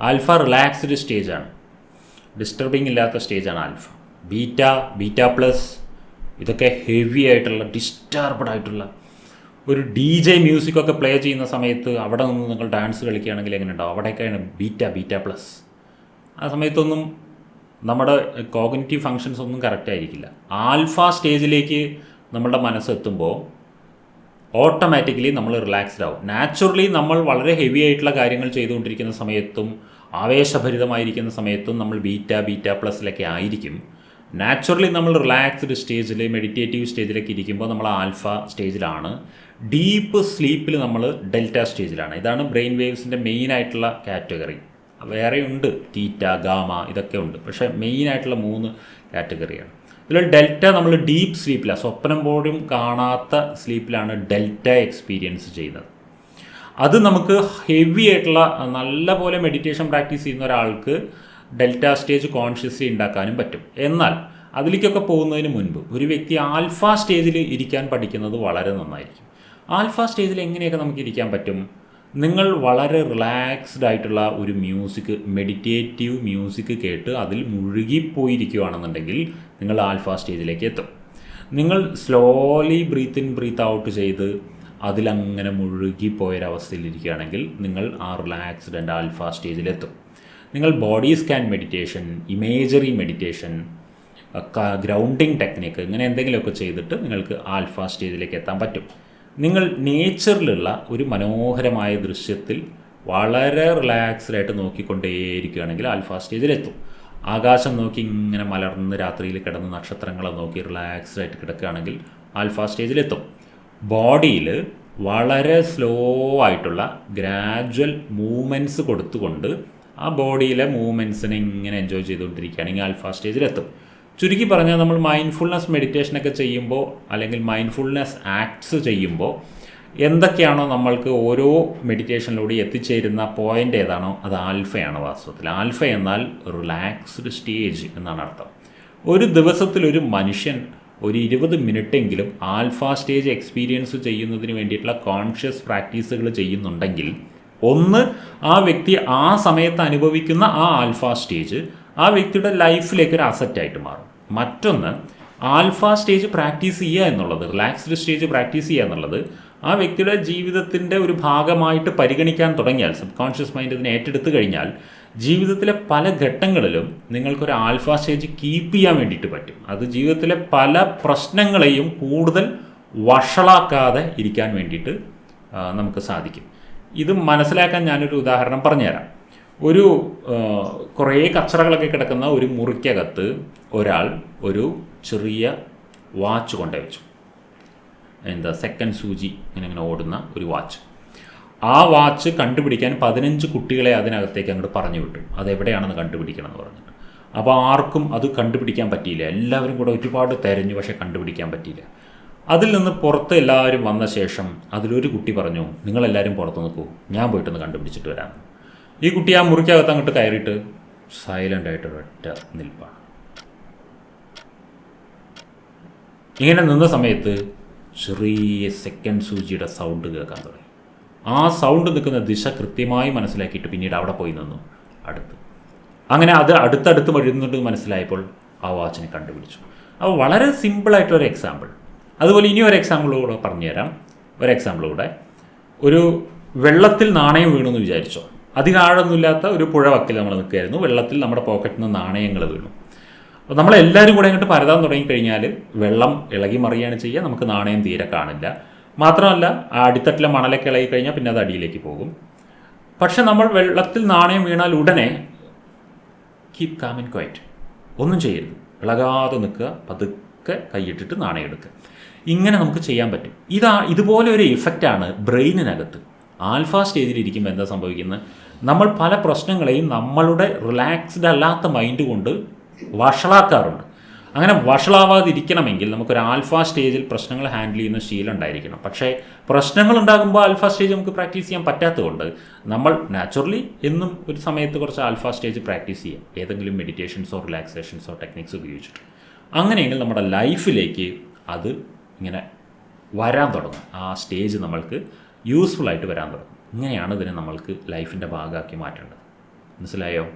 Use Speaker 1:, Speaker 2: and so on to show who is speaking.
Speaker 1: Alpha relaxed സ്റ്റേജാണ്. Disturbing ഇല്ലാത്ത സ്റ്റേജാണ് ആൽഫ. ബീറ്റ ബീറ്റ പ്ലസ് ഇതൊക്കെ ഹെവി ആയിട്ടുള്ള ഡിസ്റ്റർബ്ഡ് ആയിട്ടുള്ള ഒരു ഡി ജെ മ്യൂസിക്കൊക്കെ പ്ലേ ചെയ്യുന്ന സമയത്ത് അവിടെ നിന്ന് നിങ്ങൾ ഡാൻസ് കളിക്കുകയാണെങ്കിൽ എങ്ങനെ ഉണ്ടാവും അവിടെയൊക്കെയാണ് ബീറ്റ ബീറ്റ പ്ലസ്. ആ സമയത്തൊന്നും നമ്മുടെ കോഗ്നിറ്റീവ് ഫങ്ഷൻസ് ഒന്നും കറക്റ്റ് ആയിരിക്കില്ല. ആൽഫ സ്റ്റേജിലേക്ക് നമ്മുടെ മനസ്സെത്തുമ്പോൾ ഓട്ടോമാറ്റിക്കലി നമ്മൾ റിലാക്സ്ഡ് ആവും. നാച്ചുറലി നമ്മൾ വളരെ ഹെവി ആയിട്ടുള്ള കാര്യങ്ങൾ ചെയ്തുകൊണ്ടിരിക്കുന്ന സമയത്തും ആവേശഭരിതമായിരിക്കുന്ന സമയത്തും നമ്മൾ ബീറ്റ ബീറ്റ പ്ലസിലൊക്കെ ആയിരിക്കും. നാച്ചുറലി നമ്മൾ റിലാക്സ്ഡ് സ്റ്റേജിൽ മെഡിറ്റേറ്റീവ് സ്റ്റേജിലൊക്കെ ഇരിക്കുമ്പോൾ നമ്മൾ ആൽഫ സ്റ്റേജിലാണ് ഡീപ്പ് സ്ലീപ്പിൽ നമ്മൾ ഡെൽറ്റ സ്റ്റേജിലാണ് ഇതാണ് ബ്രെയിൻ വേവ്സിന്റെ മെയിൻ ആയിട്ടുള്ള കാറ്റഗറി വേറെയുണ്ട്. തീറ്റ ഗാമ ഇതൊക്കെ ഉണ്ട്. പക്ഷേ മെയിൻ ആയിട്ടുള്ള മൂന്ന് കാറ്റഗറിയാണ് ഇതിൽ ഡെൽറ്റ നമ്മൾ ഡീപ്പ് സ്ലീപ്പിലാണ് സ്വപ്നം പോലും കാണാത്ത സ്ലീപ്പിലാണ് ഡെൽറ്റ എക്സ്പീരിയൻസ് ചെയ്യുന്നത്. അത് നമുക്ക് ഹെവി ആയിട്ടുള്ള നല്ല പോലെ മെഡിറ്റേഷൻ പ്രാക്ടീസ് ചെയ്യുന്ന ഒരാൾക്ക് ഡെൽറ്റ സ്റ്റേജ് കോൺഷ്യസ്ലി ഉണ്ടാക്കാനും പറ്റും. എന്നാൽ അതിലേക്കൊക്കെ പോകുന്നതിന് മുൻപ് ഒരു വ്യക്തി ആൽഫ സ്റ്റേജിൽ ഇരിക്കാൻ പഠിക്കുന്നത് വളരെ നന്നായിരിക്കും. ആൽഫ സ്റ്റേജിൽ എങ്ങനെയൊക്കെ നമുക്ക് ഇരിക്കാൻ പറ്റും? നിങ്ങൾ വളരെ റിലാക്സ്ഡ് ആയിട്ടുള്ള ഒരു മ്യൂസിക് മെഡിറ്റേറ്റീവ് മ്യൂസിക് കേട്ട് അതിൽ മുഴുകിപ്പോയിരിക്കുകയാണെന്നുണ്ടെങ്കിൽ നിങ്ങൾ ആൽഫ സ്റ്റേജിലേക്ക് എത്തും. നിങ്ങൾ slowly breathe in breathe out ചെയ്ത് അതിലങ്ങനെ മുഴുകിപ്പോയൊരവസ്ഥയിലിരിക്കുകയാണെങ്കിൽ നിങ്ങൾ ആ റിലാക്സ്ഡ് ആൻഡ് ആൽഫ സ്റ്റേജിലെത്തും നിങ്ങൾ body scan meditation imagery meditation grounding technique ഇങ്ങനെ എന്തെങ്കിലുമൊക്കെ ചെയ്തിട്ട് നിങ്ങൾക്ക് ആൽഫ സ്റ്റേജിലേക്ക് എത്താൻ പറ്റും. നിങ്ങൾ നേച്ചറിലുള്ള ഒരു മനോഹരമായ ദൃശ്യത്തിൽ വളരെ റിലാക്സ്ഡ് ആയിട്ട് നോക്കിക്കൊണ്ടേയിരിക്കുകയാണെങ്കിൽ ആൽഫ സ്റ്റേജിലെത്തും ആകാശം നോക്കി ഇങ്ങനെ മലർന്ന് രാത്രിയിൽ കിടന്ന് നക്ഷത്രങ്ങളെ നോക്കി റിലാക്സ്ഡ് ആയിട്ട് കിടക്കുകയാണെങ്കിൽ ആൽഫ സ്റ്റേജിലെത്തും ബോഡിയിൽ വളരെ സ്ലോ ആയിട്ടുള്ള ഗ്രാജ്വൽ മൂവ്മെന്റ്സ് കൊടുത്തുകൊണ്ട് ആ ബോഡിയിലെ മൂവ്മെന്റ്സിനെ ഇങ്ങനെ എൻജോയ് ചെയ്തുകൊണ്ടിരിക്കുകയാണെങ്കിൽ ആൽഫ സ്റ്റേജിലെത്തും ചുരുക്കി പറഞ്ഞാൽ നമ്മൾ മൈൻഡ്ഫുൾനെസ് മെഡിറ്റേഷനൊക്കെ ചെയ്യുമ്പോൾ അല്ലെങ്കിൽ മൈൻഡ്ഫുൾനെസ് ആക്ട്സ് ചെയ്യുമ്പോൾ എന്തൊക്കെയാണോ നമ്മൾക്ക് ഓരോ മെഡിറ്റേഷനിലൂടെ എത്തിച്ചേരുന്ന പോയിന്റ് ഏതാണോ അത് ആൽഫയാണ് വാസ്തവത്തിൽ. ആൽഫ എന്നാൽ റിലാക്സ്ഡ് സ്റ്റേജ് എന്നാണ് അർത്ഥം. ഒരു ദിവസത്തിൽ ഒരു മനുഷ്യൻ ഒരു ഇരുപത് മിനിറ്റെങ്കിലും ആൽഫ സ്റ്റേജ് എക്സ്പീരിയൻസ് ചെയ്യുന്നതിന് വേണ്ടിയിട്ടുള്ള കോൺഷ്യസ് പ്രാക്ടീസുകൾ ചെയ്യുന്നുണ്ടെങ്കിൽ ഒന്ന് ആ വ്യക്തി ആ സമയത്ത് അനുഭവിക്കുന്ന ആ ആൽഫ സ്റ്റേജ് ആ വ്യക്തിയുടെ ലൈഫിലേക്ക് ഒരു അസറ്റായിട്ട് മാറും. മറ്റൊന്ന് ആൽഫ സ്റ്റേജ് പ്രാക്ടീസ് ചെയ്യുക എന്നുള്ളത് റിലാക്സ്ഡ് സ്റ്റേജ് പ്രാക്ടീസ് ചെയ്യുക എന്നുള്ളത് ആ വ്യക്തിയുടെ ജീവിതത്തിന്റെ ഒരു ഭാഗമായിട്ട് പരിഗണിക്കാൻ തുടങ്ങിയാൽ സബ് കോൺഷ്യസ് മൈൻഡ് ഇതിനെ ഏറ്റെടുത്തു കഴിഞ്ഞാൽ ജീവിതത്തിലെ പല ഘട്ടങ്ങളിലും നിങ്ങൾക്കൊരു ആൽഫ സ്റ്റേജ് കീപ്പ് ചെയ്യാൻ വേണ്ടിയിട്ട് പറ്റും. അത് ജീവിതത്തിലെ പല പ്രശ്നങ്ങളെയും കൂടുതൽ വഷളാക്കാതെ ഇരിക്കാൻ വേണ്ടിയിട്ട് നമുക്ക് സാധിക്കും. ഇത് മനസ്സിലാക്കാൻ ഞാനൊരു ഉദാഹരണം പറഞ്ഞുതരാം. ഒരു കുറേ കച്ചറകളൊക്കെ കിടക്കുന്ന ഒരു മുറിക്കകത്ത് ഒരാൾ ഒരു ചെറിയ വാച്ച് കൊണ്ടു വെച്ചു. എന്താ സെക്കൻഡ് സൂചി ഇങ്ങനെ ഇങ്ങനെ ഓടുന്ന ഒരു വാച്ച്. ആ വാച്ച് കണ്ടുപിടിക്കാൻ പതിനഞ്ച് കുട്ടികളെ അതിനകത്തേക്ക് അങ്ങോട്ട് പറഞ്ഞു വിട്ടു. അതെവിടെയാണെന്ന് കണ്ടുപിടിക്കണം എന്ന് പറഞ്ഞിട്ട്. അപ്പോൾ ആർക്കും അത് കണ്ടുപിടിക്കാൻ പറ്റിയില്ല. എല്ലാവരും കൂടെ ഒരുപാട് തിരഞ്ഞു പക്ഷേ കണ്ടുപിടിക്കാൻ പറ്റിയില്ല. അതിൽ നിന്ന് പുറത്ത് എല്ലാവരും വന്ന ശേഷം അതിലൊരു കുട്ടി പറഞ്ഞു നിങ്ങളെല്ലാവരും പുറത്ത് നിൽക്കൂ ഞാൻ പോയിട്ടൊന്ന് കണ്ടുപിടിച്ചിട്ട് വരാം. ഈ കുട്ടി ആ മുറിക്കകത്ത് അങ്ങോട്ട് കയറിയിട്ട് സൈലന്റ് ആയിട്ട് ഒരൊറ്റ നിൽപ്പാണ് ഇങ്ങനെ നിന്ന സമയത്ത് ചെറിയ സെക്കൻഡ് സൂചിയുടെ സൗണ്ട് കേൾക്കാൻ തുടങ്ങി. ആ സൗണ്ട് നിൽക്കുന്ന ദിശ കൃത്യമായി മനസ്സിലാക്കിയിട്ട് പിന്നീട് അവിടെ പോയി നിന്നു അടുത്ത്. അങ്ങനെ അത് അടുത്തടുത്ത് വരുന്നുണ്ട് മനസ്സിലായപ്പോൾ ആ വാച്ചിനെ കണ്ടുപിടിച്ചു. അപ്പോൾ വളരെ സിമ്പിളായിട്ടൊരു എക്സാമ്പിൾ അതുപോലെ ഇനി ഒരു എക്സാമ്പിൾ കൂടെ പറഞ്ഞുതരാം. ഒരു എക്സാമ്പിൾ കൂടെ. ഒരു വെള്ളത്തിൽ നാണയം വീണു എന്ന് വിചാരിച്ചോ? അധികം ആഴമൊന്നുമില്ലാത്ത ഒരു പുഴ വക്കിൽ നമ്മൾ നിൽക്കുകയായിരുന്നു. വെള്ളത്തിൽ നമ്മുടെ പോക്കറ്റിൽ നിന്ന് നാണയങ്ങൾ വീണു. അപ്പോൾ നമ്മളെല്ലാവരും കൂടെ അങ്ങോട്ട് പരതാൻ തുടങ്ങിക്കഴിഞ്ഞാൽ വെള്ളം ഇളകി മറിയാണ് ചെയ്യുക. നമുക്ക് നാണയം തീരെ കാണില്ല. മാത്രമല്ല ആ അടിത്തട്ടിലെ മണലൊക്കെ ഇളകി കഴിഞ്ഞാൽ പിന്നെ അത് അടിയിലേക്ക് പോകും. പക്ഷെ നമ്മൾ വെള്ളത്തിൽ നാണയം വീണാൽ ഉടനെ കീപ് കാം ആൻഡ് ക്വയറ്റ് ഒന്നും ചെയ്യരുത്. ഇളകാതെ നിൽക്കുക. പതുക്കെ കൈയിട്ടിട്ട് നാണയം എടുക്കുക. ഇങ്ങനെ നമുക്ക് ചെയ്യാൻ പറ്റും. ഇതാ ഇതുപോലെ ഒരു ഇഫക്റ്റാണ് ബ്രെയിനിനകത്ത്. ആൽഫ സ്റ്റേജിലിരിക്കുമ്പോൾ എന്താ സംഭവിക്കുന്നത് നമ്മൾ പല പ്രശ്നങ്ങളെയും നമ്മളുടെ റിലാക്സ്ഡ് അല്ലാത്ത മൈൻഡ് കൊണ്ട് വഷളാക്കാറുണ്ട്. അങ്ങനെ വഷളാവാതിരിക്കണമെങ്കിൽ നമുക്കൊരു ആൽഫ സ്റ്റേജിൽ പ്രശ്നങ്ങൾ ഹാൻഡിൽ ചെയ്യുന്ന ശീലം ഉണ്ടായിരിക്കണം. പക്ഷേ പ്രശ്നങ്ങൾ ഉണ്ടാകുമ്പോൾ ആൽഫ സ്റ്റേജ് നമുക്ക് പ്രാക്ടീസ് ചെയ്യാൻ പറ്റാത്തതുകൊണ്ട് നമ്മൾ നാച്ചുറലി എന്നും ഒരു സമയത്ത് കുറച്ച് ആൽഫ സ്റ്റേജ് പ്രാക്ടീസ് ചെയ്യാം. ഏതെങ്കിലും മെഡിറ്റേഷൻസോ റിലാക്സേഷൻസോ ടെക്നിക്സ് ഉപയോഗിച്ചിട്ട്. അങ്ങനെയെങ്കിൽ നമ്മുടെ ലൈഫിലേക്ക് അത് ഇങ്ങനെ വരാൻ തുടങ്ങും. ആ സ്റ്റേജ് നമ്മൾക്ക് യൂസ്ഫുൾ ആയിട്ട് വരാൻ തുടങ്ങും. ഇങ്ങനെയാണ് ഇതിനെ നമ്മൾക്ക് ലൈഫിന്റെ ഭാഗമാക്കി മാറ്റേണ്ടത്. മനസ്സിലായോ?